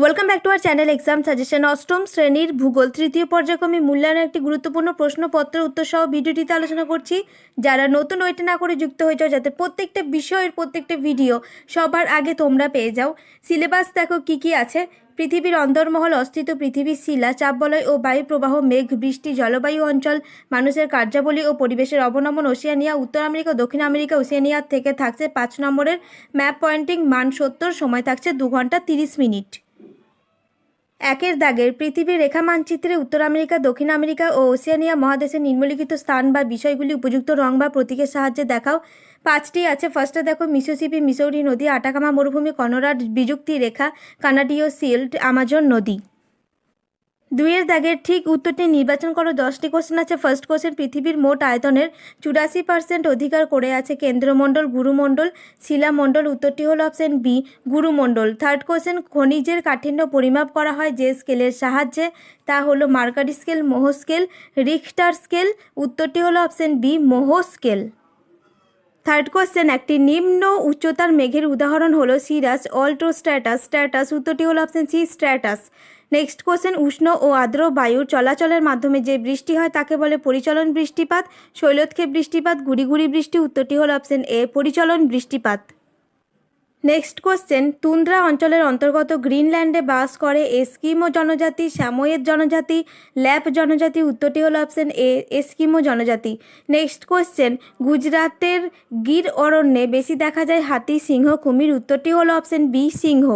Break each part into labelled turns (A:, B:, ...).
A: Welcome back to our channel exam suggestion. অষ্টম শ্রেণির ভূগোল, তৃতীয় পর্যায়ক্রমে মূল্যায়নের একটি গুরুত্বপূর্ণ প্রশ্নপত্র উত্তর সহ ভিডিওটিতে আলোচনা করছি। যারা নতুন ওইটা না করে যুক্ত হয়ে যাও, যাতে প্রত্যেকটা বিষয়ের প্রত্যেকটা ভিডিও সবার আগে তোমরা পেয়ে যাও। সিলেবাস দেখো কি কি আছে। পৃথিবীর অন্দরমহল, অস্থিত পৃথিবীর শিলা, চাপবলয় ও বায়ু প্রবাহ মেঘ, বৃষ্টি, জলবায়ু অঞ্চল, মানুষের কার্যাবলী ও পরিবেশের অবনমন, ওশিয়ানিয়া, উত্তর আমেরিকা, দক্ষিণ আমেরিকা, ওশিয়ানিয়া থেকে থাকছে পাঁচ নম্বরের ম্যাপ পয়েন্টিং, মান সত্তর, সময় থাকছে দু ঘণ্টা তিরিশ মিনিট। একের দাগের পৃথিবীর রেখা মানচিত্রে উত্তর আমেরিকা, দক্ষিণ আমেরিকা ও ওসিয়ানিয়া মহাদেশের নিম্নলিখিত স্থান বা বিষয়গুলি উপযুক্ত রং বা প্রতীকের সাহায্যে দেখাও। পাঁচটি আছে। ফার্স্টে দেখো, মিসোসিপি, মিসৌরি নদী, আটাকামা মরুভূমি, কনরাড বিযুক্তি রেখা, কানাডীয় সিল্ট, আমাজন নদী। দুইয়ের দাগের ঠিক উত্তরটি নির্বাচন করো। দশটি কোশ্চেন আছে। ফার্স্ট কোশ্চেন পৃথিবীর মোট আয়তনের চুরাশি পার্সেন্ট অধিকার করে আছে কেন্দ্রমণ্ডল, গুরুমণ্ডল, শিলামণ্ডল। উত্তরটি হলো অপশন বি গুরুমণ্ডল। থার্ড কোশ্চেন খনিজের কাঠিন্য পরিমাপ করা হয় যে স্কেলের সাহায্যে। তা হলো mercury scale Mohs scale Richter scale উত্তরটি হলো option B Mohs scale third question একটি নিম্ন উচ্চতার মেঘের উদাহরণ হলো সিরাস অল্টো স্ট্র্যাটাস। স্ট্যাটাস উত্তরটি হলো option C stratus. Next question উষ্ণ ও আর্দ্র বায়ুর চলাচলের মাধ্যমে যে বৃষ্টি হয় তাকে বলে পরিচলন বৃষ্টিপাত। শৈলক্ষেপ বৃষ্টিপাত গুড়ি গুড়ি বৃষ্টি, উত্তরটি হলো অপশন এ পরিচলন বৃষ্টিপাত। নেক্সট কোশ্চেন তুন্দ্রা অঞ্চলের অন্তর্গত গ্রিনল্যান্ডে বাস করে এস্কিমো জনজাতি শ্যাময়ের জনজাতি, ল্যাপ জনজাতি, উত্তরটি হলো অপশন এ এস্কিমো জনজাতি। নেক্সট কোশ্চেন গুজরাতের গির অরণ্যে বেশি দেখা যায় হাতি, সিংহ, কুমির, উত্তরটি হলো অপশন বি সিংহ।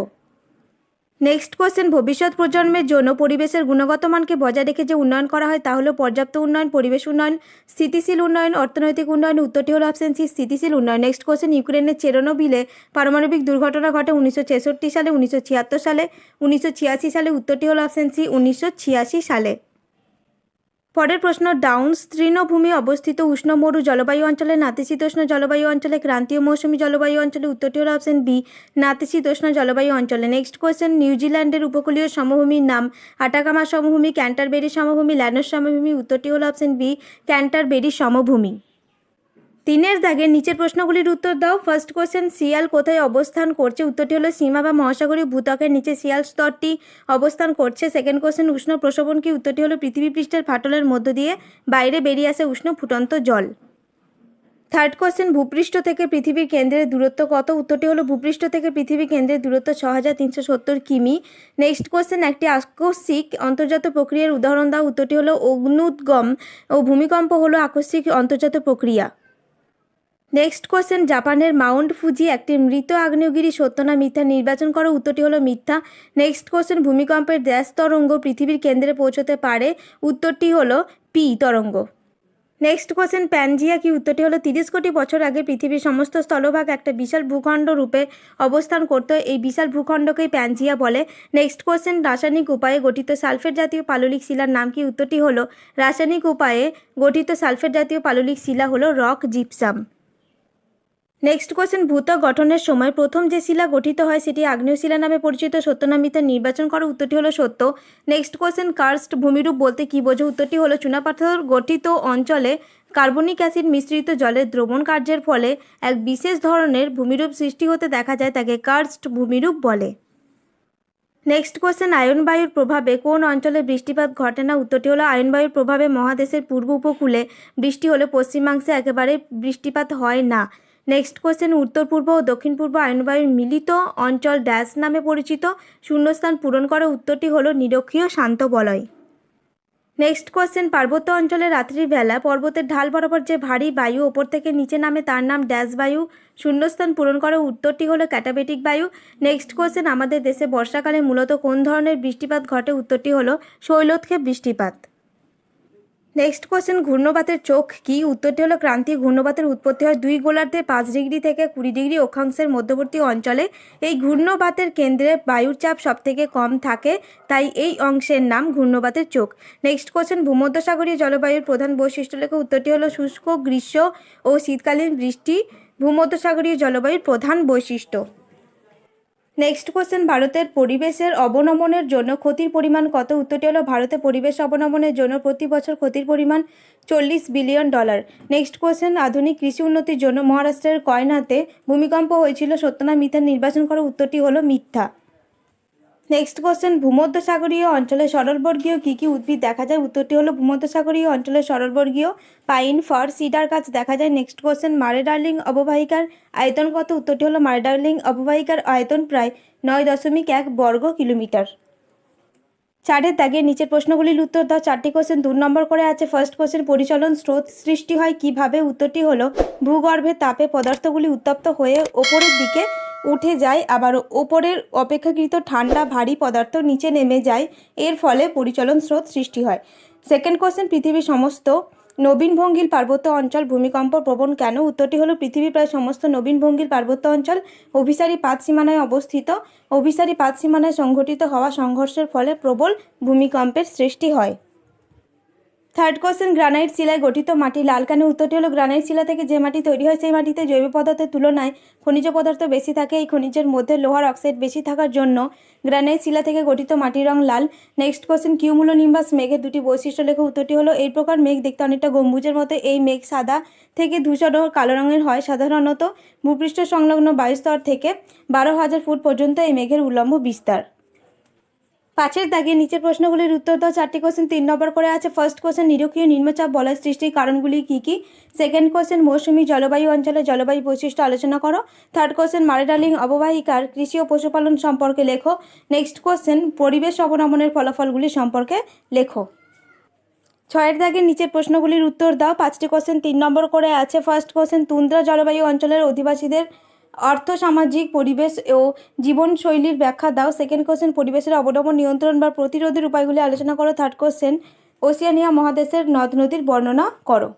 A: নেক্সট কোয়েশ্চেন ভবিষ্যৎ প্রজন্মের জন্য পরিবেশের গুণগত মানকে বজায় রেখে যে উন্নয়ন করা হয় তা হলো পর্যাপ্ত উন্নয়ন, পরিবেশ উন্নয়ন, স্থিতিশীল উন্নয়ন, অর্থনৈতিক উন্নয়ন, উত্তরটি হলো অপশন সি স্থিতিশীল উন্নয়ন। নেক্সট কোয়েশ্চেন ইউক্রেনের চেরোনোবিলে পারমাণবিক দুর্ঘটনা ঘটে উনিশশো ছেষট্টি সালে, উনিশশো ছিয়াত্তর সালে, উনিশশো ছিয়াশি সালে, উত্তরটি হলো অপশন সি উনিশশো ছিয়াশি সালে। পরের প্রশ্ন ডাউন তৃণভূমি অবস্থিত উষ্ণ মরু জলবায়ু অঞ্চলে নাতিশীতোষ্ণ জলবায়ু অঞ্চলে ক্রান্তীয় মৌসুমি জলবায়ু অঞ্চলে উত্তরটি হল অপশন বি নাতিশীতোষ্ণ জলবায়ু অঞ্চলে। নেক্সট কোয়েশ্চেন নিউজিল্যান্ডের উপকূলীয় সমভূমির নাম আটাকামা সমভূমি ক্যান্টারবেরি সমভূমি ল্যানোস সমভূমি, উত্তরটি হল অপশন বি ক্যান্টারবেরি সমভূমি। তিনের দাগের নিচের প্রশ্নগুলির উত্তর দাও। ফার্স্ট কোশ্চেন শিয়াল কোথায় অবস্থান করছে? উত্তরটি হলো সীমা বা মহাসাগরীয় ভূত্বকের নিচে শিয়াল স্তরটি অবস্থান করছে। সেকেন্ড কোশ্চেন উষ্ণ প্রসবন কি? উত্তরটি হলো পৃথিবী পৃষ্ঠের ফাটলের মধ্য দিয়ে বাইরে বেরিয়ে আসে উষ্ণ ফুটন্ত জল। থার্ড কোশ্চেন ভূপৃষ্ঠ থেকে পৃথিবীর কেন্দ্রের দূরত্ব কত? উত্তরটি হলো ভূপৃষ্ঠ থেকে পৃথিবীর কেন্দ্রের দূরত্ব ছ হাজার তিনশো সত্তর কিমি। নেক্সট কোশ্চেন একটি আকস্মিক অন্তর্জাত প্রক্রিয়ার উদাহরণ দাও। উত্তরটি হলো অগ্নুদ্গম ও ভূমিকম্প হলো আকস্মিক অন্তর্জাত প্রক্রিয়া। নেক্সট কোশ্চেন জাপানের মাউন্ট ফুজি একটি মৃত আগ্নেয়গিরি সত্য না মিথ্যা নির্বাচন করো উত্তরটি হলো মিথ্যা। নেক্সট কোশ্চেন ভূমিকম্পের ড্যাশ তরঙ্গ পৃথিবীর কেন্দ্রে পৌঁছতে পারে, উত্তরটি হলো পি তরঙ্গ। নেক্সট কোশ্চেন প্যানজিয়া কি উত্তরটি হলো? তিরিশ কোটি বছর আগে পৃথিবীর সমস্ত স্থলভাগ একটা বিশাল ভূখণ্ড রূপে অবস্থান করতো, এই বিশাল ভূখণ্ডকেই প্যানজিয়া বলে। নেক্সট কোশ্চেন রাসায়নিক উপায়ে গঠিত সালফেট জাতীয় পাললিক শিলার নাম কি? উত্তরটি হলো, রাসায়নিক উপায়ে গঠিত সালফেট জাতীয় পাললিক শিলা হলো রক জিপসাম নেক্সট কোশ্চেন ভূত্বক গঠনের সময় প্রথম যে শিলা গঠিত হয় সেটি আগ্নেয় শিলা নামে পরিচিত সত্য না মিথ্যা নির্বাচন করো উত্তরটি হলো সত্য। নেক্সট কোশ্চেন কার্স্ট ভূমিরূপ বলতে কী বোঝো? উত্তরটি হলো চুনাপাথর গঠিত অঞ্চলে কার্বনিক অ্যাসিড মিশ্রিত জলের দ্রবণ কার্যের ফলে এক বিশেষ ধরনের ভূমিরূপ সৃষ্টি হতে দেখা যায়, তাকে কার্স্ট ভূমিরূপ বলে। নেক্সট কোয়েশ্চেন আয়ন বায়ুর প্রভাবে কোন অঞ্চলে বৃষ্টিপাত ঘটে না? উত্তরটি হলো আয়ন বায়ুর প্রভাবে মহাদেশের পূর্ব উপকূলে বৃষ্টি হলে পশ্চিমাংশে একেবারে বৃষ্টিপাত হয় না। নেক্সট কোশ্চেন উত্তর পূর্ব ও দক্ষিণ পূর্ব আয়নবায়ুর মিলিত অঞ্চল ড্যাশ নামে পরিচিত। শূন্যস্থান পূরণ করে উত্তরটি হল নিরক্ষীয় শান্ত বলয়। নেক্সট কোশ্চেন পার্বত্য অঞ্চলে রাত্রির বেলা পর্বতের ঢাল বরাবর যে ভারী বায়ু ওপর থেকে নিচে নামে তার নাম ড্যাশ বায়ু। শূন্যস্থান পূরণ করে উত্তরটি হলো ক্যাটাবেটিক বায়ু। নেক্সট কোশ্চেন আমাদের দেশে বর্ষাকালে মূলত কোন ধরনের বৃষ্টিপাত ঘটে? উত্তরটি হলো শৈলোৎক্ষেপ বৃষ্টিপাত। নেক্সট কোশ্চেন ঘূর্ণবাতের চোখ কি? উত্তরটি হলো ক্রান্তীয় ঘূর্ণবাতের উৎপত্তি হয় দুই গোলার্ধে পাঁচ ডিগ্রি থেকে কুড়ি ডিগ্রি অক্ষাংশের মধ্যবর্তী অঞ্চলে। এই ঘূর্ণবাতের কেন্দ্রে বায়ুর চাপ সবথেকে কম থাকে, তাই এই অংশের নাম ঘূর্ণবাতের চোখ নেক্সট কোশ্চেন ভূমধ্যসাগরীয় জলবায়ুর প্রধান বৈশিষ্ট্য লেখা উত্তরটি হলো, শুষ্ক, গ্রীষ্ম ও শীতকালীন বৃষ্টি ভূমধ্যসাগরীয় জলবায়ুর প্রধান বৈশিষ্ট্য। নেক্সট কোশ্চেন ভারতের পরিবেশের অবনমনের জন্য ক্ষতির পরিমাণ কত? উত্তরটি হলো, ভারতে পরিবেশ অবনমনের জন্য প্রতি বছর ক্ষতির পরিমাণ চল্লিশ বিলিয়ন ডলার। নেক্সট কোশ্চেন আধুনিক কৃষি উন্নতির জন্য মহারাষ্ট্রের কয়নাতে ভূমিকম্প হয়েছিল সত্যনা মিথ্যা নির্বাচন করা? উত্তরটি হলো, মিথ্যা। নেক্সট কোশ্চেন ভূমধ্যসাগরীয় অঞ্চলে সরলবর্গীয় কী কী উদ্ভিদ দেখা যায়? উত্তরটি হলো ভূমধ্যসাগরীয় অঞ্চলে সরলবর্গীয় পাইন, ফর, সিডার গাছ দেখা যায়। নেক্সট কোশ্চেন মারে ডার্লিং অববাহিকার আয়তন কত? উত্তরটি হলো মারে ডার্লিং অববাহিকার আয়তন প্রায় নয় দশমিক এক বর্গ কিলোমিটার। চারের দাগে নিচের প্রশ্নগুলির উত্তর দাও। চারটি কোশ্চেন দু নম্বর করে আছে। ফার্স্ট কোশ্চেন পরিচলন স্রোত সৃষ্টি হয় কীভাবে? উত্তরটি হলো ভূগর্ভে তাপে পদার্থগুলি উত্তপ্ত হয়ে ওপরের দিকে উঠে যায়, আবার ওপরের অপেক্ষাকৃত ঠান্ডা, ভারী পদার্থ নিচে নেমে যায়। এর ফলে পরিচলন স্রোত সৃষ্টি হয়। সেকেন্ড কোশ্চেন পৃথিবীর সমস্ত নবীন ভঙ্গিল পার্বত্য অঞ্চল ভূমিকম্প প্রবণ কেন? উত্তরটি হলো পৃথিবীর প্রায় সমস্ত নবীন ভঙ্গিল পার্বত্য অঞ্চল অভিসারী পাত সীমানায় অবস্থিত। অভিসারী পাত সীমানায় সংঘটিত হওয়া সংঘর্ষের ফলে প্রবল ভূমিকম্পের সৃষ্টি হয়। থার্ড কোশ্চেন, গ্রানাইট শিলায় গঠিত মাটি লাল কানে উত্তরটি হলো গ্রানাইট শিলা থেকে যে মাটি তৈরি হয় সেই মাটিতে জৈব পদার্থের তুলনায় খনিজ পদার্থ বেশি থাকে। এই খনিজের মধ্যে লোহার অক্সাইড বেশি থাকার জন্য গ্রানাইট শিলা থেকে গঠিত মাটির রং লাল। নেক্সট কোশ্চেন, কিউমুলোনিম্বাস মেঘের দুটি বৈশিষ্ট্য লেখা। উত্তরটি হলো, এই প্রকার মেঘ দেখতে অনেকটা গম্বুজের মতো। এই মেঘ সাদা থেকে ধূসর ও কালো রঙের হয়। সাধারণত ভূপৃষ্ঠ সংলগ্ন বায়ুস্তর থেকে বারো হাজার ফুট পর্যন্ত এই মেঘের উল্লম্ব বিস্তার। পাঁচের দাগে নিচের প্রশ্নগুলির উত্তর দাও। চারটি কোশ্চেন তিন নম্বর করে আছে। ফার্স্ট কোশ্চেন নিরক্ষীয় নিম্নচাপ বলয় সৃষ্টির কারণগুলি কী কী? সেকেন্ড কোশ্চেন মৌসুমী জলবায়ু অঞ্চলে জলবায়ু বৈশিষ্ট্য আলোচনা করো। থার্ড কোশ্চেন মারেডালিং অববাহিকার কৃষি ও পশুপালন সম্পর্কে লেখো। নেক্সট কোশ্চেন পরিবেশ অবনমনের ফলাফলগুলি সম্পর্কে লেখো। ছয়ের দাগের নিচের প্রশ্নগুলির উত্তর দাও। পাঁচটি কোশ্চেন তিন নম্বর করে আছে। ফার্স্ট কোশ্চেন তুন্দ্রা জলবায়ু অঞ্চলের অধিবাসীদের অর্থ সামাজিক পরিবেশ ও জীবনশৈলীর ব্যাখ্যা দাও। সেকেন্ড কোশ্চেন পরিবেশের অবনমন, নিয়ন্ত্রণ বা প্রতিরোধের উপায়গুলি আলোচনা করো। থার্ড কোশ্চেন ওসিয়ানিয়া মহাদেশের নদ নদীর বর্ণনা করো।